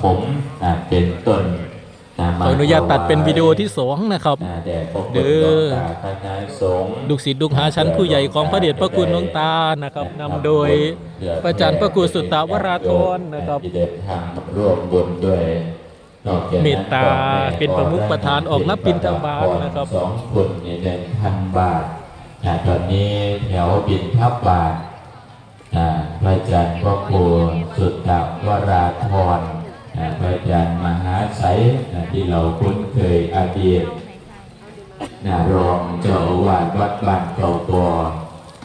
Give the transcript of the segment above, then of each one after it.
ขมอ่าเป็นต้นนะขออนุญาตตัดเป็นวิดีโอที่สองนะครับอ่าแด่พระคุณเด้อหลวงตาคณะสงฆ์ลูกศิษย์ลูกหาชั้นผู้ใหญ่ของพระเดชพระคุณหลวงตานะครับนำโดยพระอาจารย์พระครูสุตตวราธรนะครับที่เดินทางร่วมบุญด้วยนอกจากนั้นเมตตาเป็นประมุขประธานออกรับบิณฑบาตนะครับสองคนนี่หนึ่งพันบาทอ่าตอนนี้แถวบินทับบาทอ่าพระอาจารย์พระครูสุตตวราธรอ่า พระอาจารย์มหาไสที่เราคุ้นเคยอดีตนะรองเจ้าอาวาสวัดบ้านเก่าตัว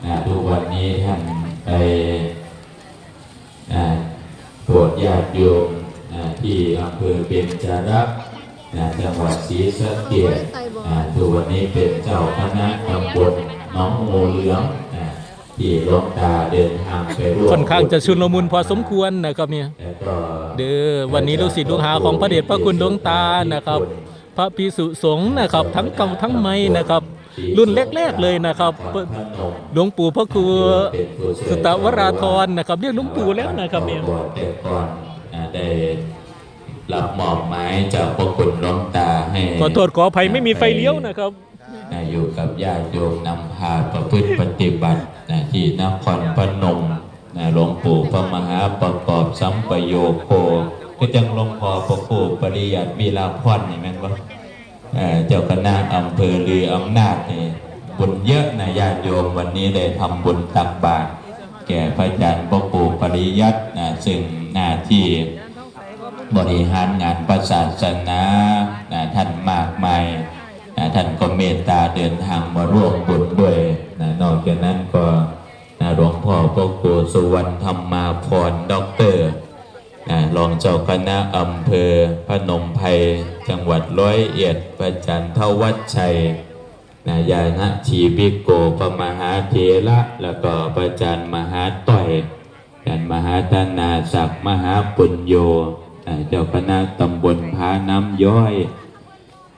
นะทุกวันนี้ท่านไปนะโปรดญาติโยมนะที่อำเภอเบญจรักษ์นะจังหวัดศรีสะเกษนะทุกวันนี้เป็นเจ้าคณะตำบลหน้องโมเหลืองนะที่ลงตาเดินทางไปร่วมค่อนข้างจะชุนลมุนพอสมควรนะครับเนี่ย เด้อวันนี้ลูกศิษย์ลูกหาของพระเดชพระคุณหลวงตานะครับ พระภิกษุสงฆ์นะครับ ทั้งเก่าทั้งใหม่นะครับ รุ่นแรกๆเลยนะครับหลวงปู่พระครูสุตตวราธรนะครับเรียกหลวงปู่แล้วนะครับเนี่ยแต่ก่อนอ่าได้รับมอบหมายจากพระคุณหลวงตาให้ขอโทษขออภัยไม่มีไฟเลี้ยวนะครับนะอยู่กับญาติโยมนำพาประพฤติปฏิบัตินะที่นครพนม นะหลวงปู่พระมหาประกอบสัมปโยโคก็จังหลวงพ่อพระครูปริยัติวีลาพรนี่แม่นบ่เอ่อเจ้าคณะอำเภอลืออำนาจนี่บุญเยอะนะญาติโยมวันนี้ได้ทำบุญตักบาตรแก่พระอาจารย์พระครูปริยัตินะซึ่งหน้าที่บริหารงานประศาสนานะท่านมากมายนะท่านก็เมตตาเดินทางมาร่วมบุญด้วยนะนอกจากนั้นก็ หลวงพ่อพระครูสุวรรณธรรมาพรด็อกเตอร์รองเจ้าคณะอำเภอพนมไพรจังหวัดร้อยเอ็ดประจันเทวัชชัยนะยานะชีบิโกปมหาเถระแล้วก็ประจันมหาต่อยกันมหาธนาศักดิ์มหาปุญโยเจ้าคณะตำบลพาน้ำย้อย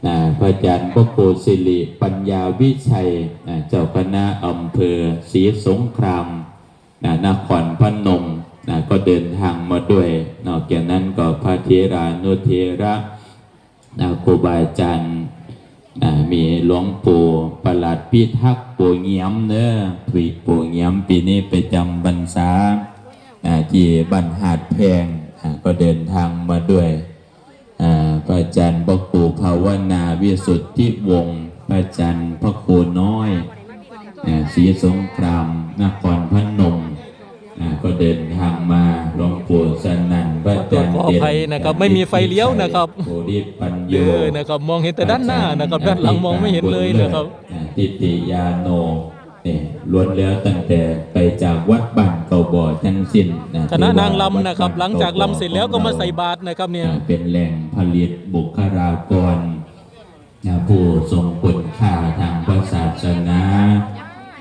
นะพระอาจารย์พระโคสิริปัญญาวิชัยนะเจ้าคณะอำเภอศรีสงครามนะนครพนมนะก็เดินทางมาด้วย นอกจากนั้นก็พระเทรานุเทระนะครูบาอาจารย์นะมีหลวงปู่ประหลัดพิทักษ์ปู่เงียมเน้อถุยปู่เงียมปีนี้ไปจำบรรษาอ่าที่บ้านหาดแพงก็เดินทางมาด้วย ระอาจารย์พระครูภาวนาวิสุทธิวงศ์พระอาจารย์พระครูน้อยอ่าศรีสงครามนครพนมอ่าก็เดินทางมาหลวงปู่สนั่นพระอาจารย์ขออภัยนะครับไม่มีไฟเลี้ยวนะครับโพธิปัญโยเด้อนะครับมองเห็นแต่ด้านหน้านะครับด้านหลังมองไม่เห็นเลยนะครับอ่าทิติยาโนเนี่ยล้วนแล้วตั้งแต่ไปจากวัดบ้านเก่าบ่อทั้งสิ้นนะคณะนางลำนะครับ หลังจากลำเสร็จแล้วก็มาใส่บาตรนะครับเนี่ยอ่าเป็นแหล่ง ผลิตบุคลากรนะผู้ทรงคุณค่าทางพระศาสนา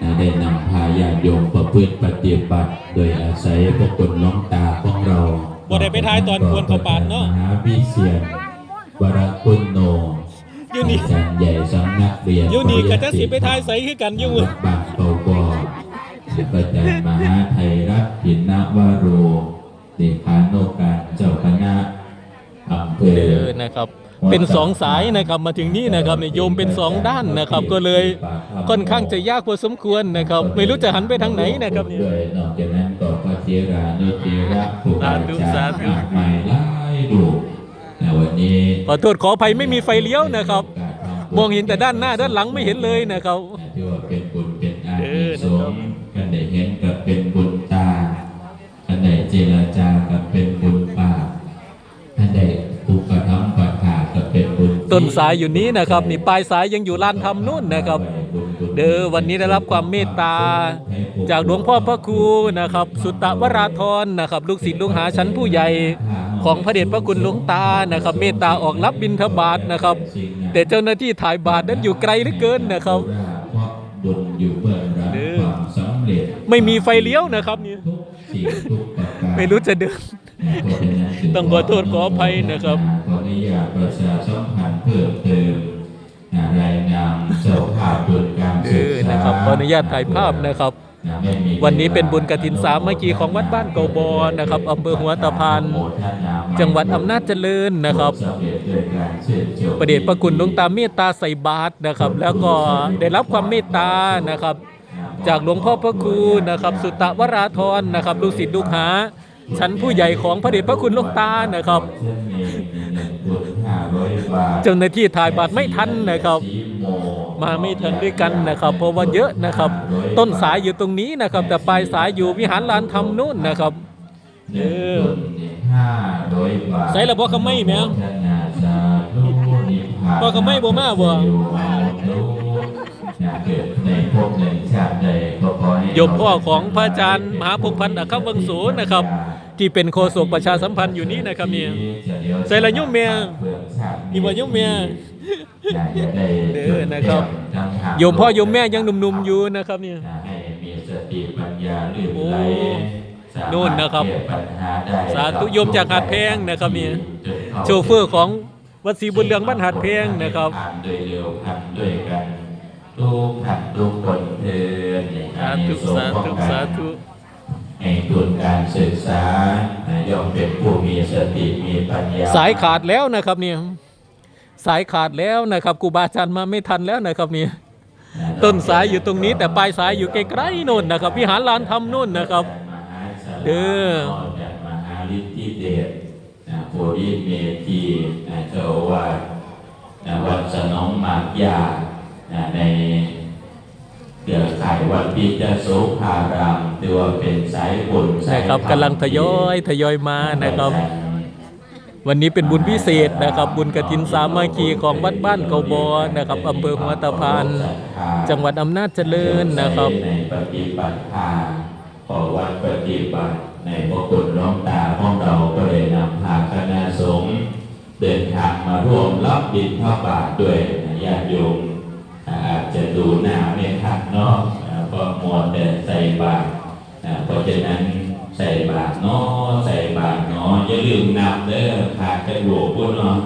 นะได้นำพาญาติโยมประพฤติปฏิบัติ โดยอาศัยพระคุณหล้องตาของเราบ่ได้ไปท้ายตอนควรเขาปาดเนาะมหาวิเชียรวรคุณโนอยู่นี่อาจารย์ใหญ่สำนักเรียนอยู่นี่ก็จะสิไปทายใสคือกันอยู่วัดบางเตาบออาจารย์มหาไทยรัฐหินนวโรเดชาโนการเจ้าคณะอำเภ เอ อ อ นะครับ เป็นสองสายนะครับมาถึงนี่นะครับเนี่ยโยมเป็นสองด้านนะครับ ก็เลยค่อนข้างจะยากพอสมควรนะครับ ไม่รู้จะหันไปทางไหนนะครับเนี่ยด้วยนอกจากนั้นก็พระเทรานุเทระผู้บาอาจารย์มากมายหลายรูปแต่วันนี้ขอโทษขออภัยไม่มีไฟเลี้ยวนะครับ มองเห็นแต่ด้านหน้าด้านหลังไม่เห็นเลยนะครับที่ว่าเป็นบุญเป็นอาอนิสงส์กันได้เห็นกับเป็นบุญตาอันใดเจรจากับเป็นบุญปากอันใดอุปถัมภ์ปัฏฐากับเป็นบุญ ต้นสายอยู่นี้นะครับ นี่ปลายสายยังอยู่ลานธรรมนู่นนะครับ เด้อวันนี้ได้รับความเมตตา จากหลวงพ่อพระครูนะครับ สุตตวราธรนะครับ ลูกศิษย์ลูกหาชั้นผู้ใหญ่ของพระเดชพระคุณหลวงตานะครับ เมตตาออกรับบิณฑบาตนะครับ แต่เจ้าหน้าที่ถ่ายบาตรนั้นอยู่ไกลเหลือเกินนะครับเด้อไม่มีไฟเลี้ยวนะครับนี่ไม่รู้จะเดินต้องขอโทษขออภัยนะครับขออนุญาตประชาสัม พันธ์เพิ่มเติมรายนามเจ้าภาพบุญการเอศึกอษานะครับขออนุญาตถ่ายภาพนะครับนะไม่มีวันนี้เป็นบุญกฐินสามัคคีของวัดบ้านเกาบอนะครับอำเภอหัวตะพานจังหวัดอำนาจเจริญนะครับ ประเดชประคุณหลวงตาเมตตาใส่บาตรนะครับ แล้วก็ได้รับความเมตตานะครับ จากหลวงพ่อพระครูนะครับ สุตตะวราธรนะครับลูกศิษย์ลูกหาชั้นผู้ใหญ่ของพระเดชพระคุณหลวงตานะครับ เจ้าหน้าที่ถ่ายบัตรไม่ทันนะครับ มาไม่ทันด้วยกันนะครับ เพราะว่าเยอะนะครับ ต้นสายอยู่ตรงนี้นะครับ แต่ปลายสายอยู่วิหารลานธรรมนู่นนะครับเออใส่ระบบขมิ้นไหมพอขมิ้นบ่มาบ่โยมพ่อของพระอาจารย์มหาพงษ์พันธ์อัครวังโสนะครับ ที่เป็นโฆษกประชาสัมพันธ์อยู่นี่นะครับเนี่ยใส่ละยุ่มเมียนี่ว่ายุ่มเมียเด้อนะครับโยมพ่อโยมแม่ยังหนุ่มๆอยู่นะครับเนี่ยให้มีสติปัญญาลื่นโอ้ไหลสามารถนู่นนะครับแก้ปัญหาได้สาธุโยมจากหาดแพงนะครับเนี่ยโชเฟอร์ของวัดศรีบุญเรืองบ้านหาดแพงนะครับผ่านโดยเร็วผ่านด้วยกันทุกท่านทุกคนเถิดในสาธุสาธุสาธุ ให้ทุนการศึกษาย่อมเป็นผู้มีสติมีปัญญา สายขาดแล้วนะครับเนี่ยสายขาดแล้วนะครับครูบาอาจารย์มาไม่ทันแล้วนะครับเนี่ยต้นสายอยู่ตรงนี้ แต่ปลายสายอยู่ไกลๆโน่นนะครับวิหารลานธรรมนู่นนะครับเด้อจากมหาฤทธิเดชนะโพธิเมธีนะเจ้าอาวาสนะวัดสนองหมากยานะใน เครือข่ายวัดพิจโสภารามถือว่าเป็นสายบุญสายนะครับกำลังทยอยทยอยมานะครับ วันนี้เป็นบุญพิเศษนะครับ บุญกฐินสามัคคีของวัดบ้านเกาบอนะครับอำเภอหัวตะพานจังหวัดอำนาจเจริญนะครับในปฏิบัติทานขอวัดปฏิบัติในพระคุณหล้องตาของเราก็เลยนำพาคณะสงฆ์เดินทางมาร่วมรับบิณฑบาตด้วยนะญาติโยม อาจจะดูหน้าไม่ทันเนาะอ่าเพราะมัวแต่ใส่บาตรอ่าเพราะฉะนั้นใส่บาตรเนาะใส่บาตรเนาะอย่าลืมนำเด้อขาดกระดูกพุ่นเนาะ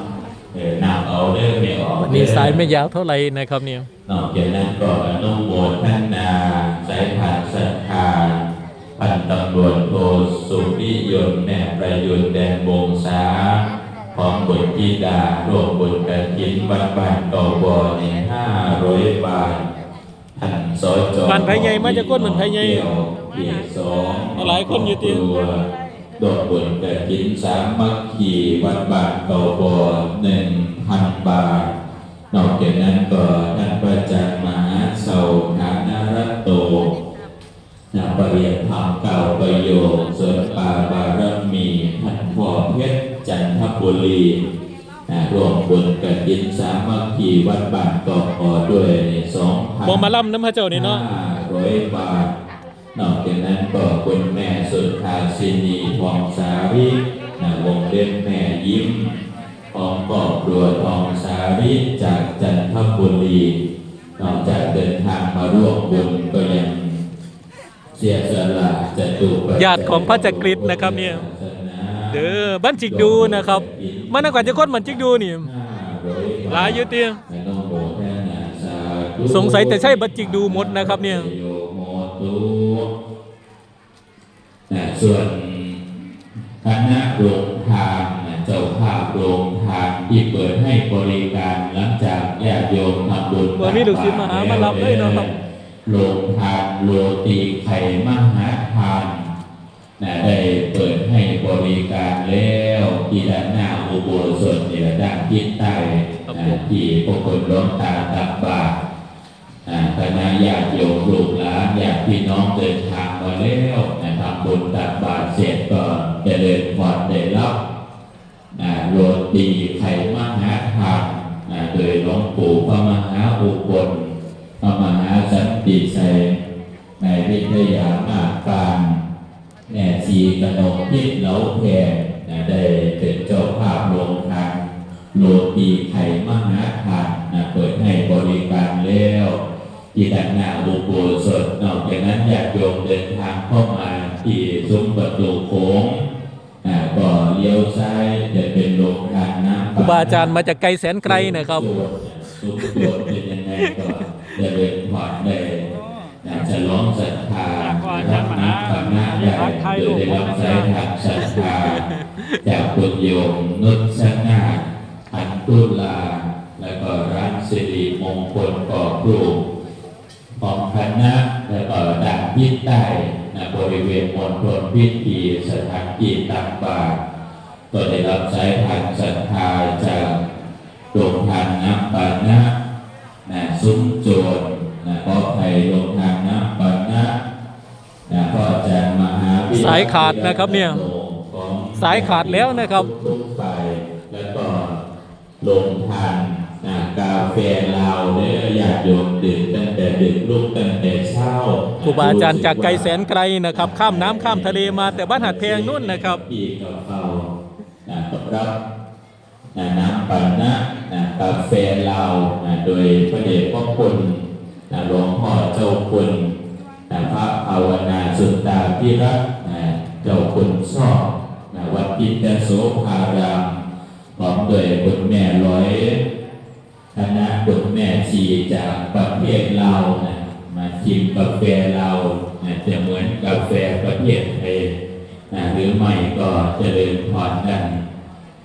เออนำเอาเด้อไม่ออกวันนี้สายไม่ยาวเท่าไหร่นะครับเนี่ยนอกจากนั้นก็อนุโมทนาสายผ่านศรัทธาพันตำรวจโทสุริยนต์แม่ประยุนต์แดนวงศา พร้อมบุญธิดารวมบุญกระถินบ้านบ้านต่อบอในห้าร้อยบาทท่านสจบ้านไผ่ใหญ่มาจากก้นบ้านไผ่ใหญ่ปียสองหลายคนอยู่ติโดดบุญกระถินสามัคคีวัดบ้านต่อบอหนึ่งพันบาท นอกจากนั้นก็ท่านพระอาจารย์มหาเสา บุรีนะร่วมบุญกฐินสามัคคีวัดบ้านกอกอด้วยสองพันบอมาล่ำน้ำพระเจ้านี่เนาะห้าร้อยบาทนอกจากนั้นก็คุณแม่สุทธาสินีทองสารินะวงเล็บแม่ยิ้มพร้อมครอบครัวทองสาริจากจันทบุรีนอกจากเดินทางมาร่วมบุญก็ยังเสียสละจะตูปญาติของพระจักริดนะครับเนี่ย เด้อบ้านจิกดูนะครับมันนักกว่าจะคนมันจิกดูนี่หลายอยู่เตียสงสัยแต่ใช่บัตรจิกดูหมดนะครับเนี่ยโยโมตุนะส่วนคณะโรงทานนะเจ้าภาพโรงทานที่เปิดให้บริการหลังจากญาติโยมทำบุญวันนี้ลูกศิษย์มาหามารับเลยเนาะครับโรงทานโรตีไข่มหาทานนะได้เปิดให้บริการ แล้วที่ด้านหน้าอุโบสถเนี่ยด้านทิศใต้ครับนะผมที่พวกคนร้องตาตักบาตรอ่าคณะญาติโยมลูกหลานญาติพี่น้องเดินทางมาแล้วนะทำบุญตักบาตรเสร็จก็จะเดินพอดได้รับนะโรตีไข่มหาทานนะโดยหลวงปู่พระมหาอุบลพระมหาสันติใสยในวิทยามาการแม่ชีกนกพิษเหลาแพงนะ ได้เป็นเจ้าภาพโรงทานโรตีไข่มหาทานนะเปิดให้บริการแล้วที่ด้านหน้าอุโบสถนอกจากนั้นญาติโยมเดินทางเข้ามาที่ซุ้มประตูโค้งอ่าก็เลี้ยวซ้ายจะเป็นโรงทานน้ำครูบาอาจารย์มาจากไกลแสนไกลนะครับซุ้มโยนเป็นยังไงก็จะเดินผ่านได้นะเฉลองศรัทธารับนักคณะใหญ่โดยได้รับสายทางศรัทธาจากคุณโยมนุชนาอันตุลา และก็รักสิริมงคลก่อครูของคณะและก็ด่านพิษใต้นะบริเวณมณฑลพิธีสถานที่ตักบาตรก็ได้รับสายทางศรัทธาจากโรงทานน้ำปานะนะซุ้มโจร นะขอไทยลงทางน้ำปานะนะก็จะมหาวิทยสายขาดนะครับเนี่ยของสายขาดแล้วนะครับ ทุกฝ่ายแล้วก็ลงทานนะกาแฟลาวเนี่ยญาติโยมดื่มตั้งแต่ดึกลุกตั้งแต่เช้าครูบาอาจารย์จากไกลแสนไกลนะครับ ข้ามน้ำข้ามทะเลมาแต่บ้านหัดแพงนู่นนะครับพี่กับเขานะต้อนรับนะน้ำปานะนะกาแฟลาวนะโดยพระเดชพระคุณนะ หลวงพ่อเจ้าคุณนพระภาวนาสุตตาพิรัตน์นะเจ้าคุณชอบวัดพิจโสภารามพร้อมด้วยคุณแม่ร้อยคณะคุณแม่ชีจากประเทศลานะมาชิมกาแฟลานะจะเหมือนกาแฟประเทศไทยนะหรือไม่ก็เจริญพรกัน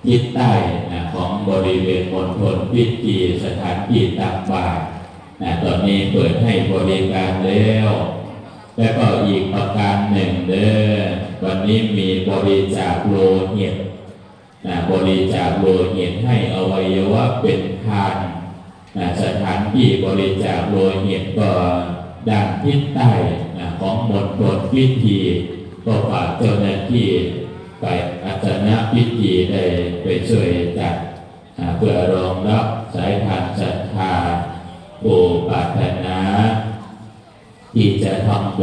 ทิศใต้นะของบริเวณมณฑลพิธีสถานที่ตักบาตร นะตอนนี้เปิดให้บริการแล้ว แล้วก็อีกประการหนึ่งเด้อวันนี้มีบริจาคโลหิตนะบริจาคโลหิตให้อวัยวะเป็นทานนะสถานที่บริจาคโลหิตก็ด้านทิศใต้นะของมณฑลพิธีก็ฝากเจ้าหน้าที่ไปอาจารย์พิธีได้ไปช่วยจัดอ่าเพื่อรองรับสายทานศรัทธา ผู้ปรารถนาที่จะทำบุญ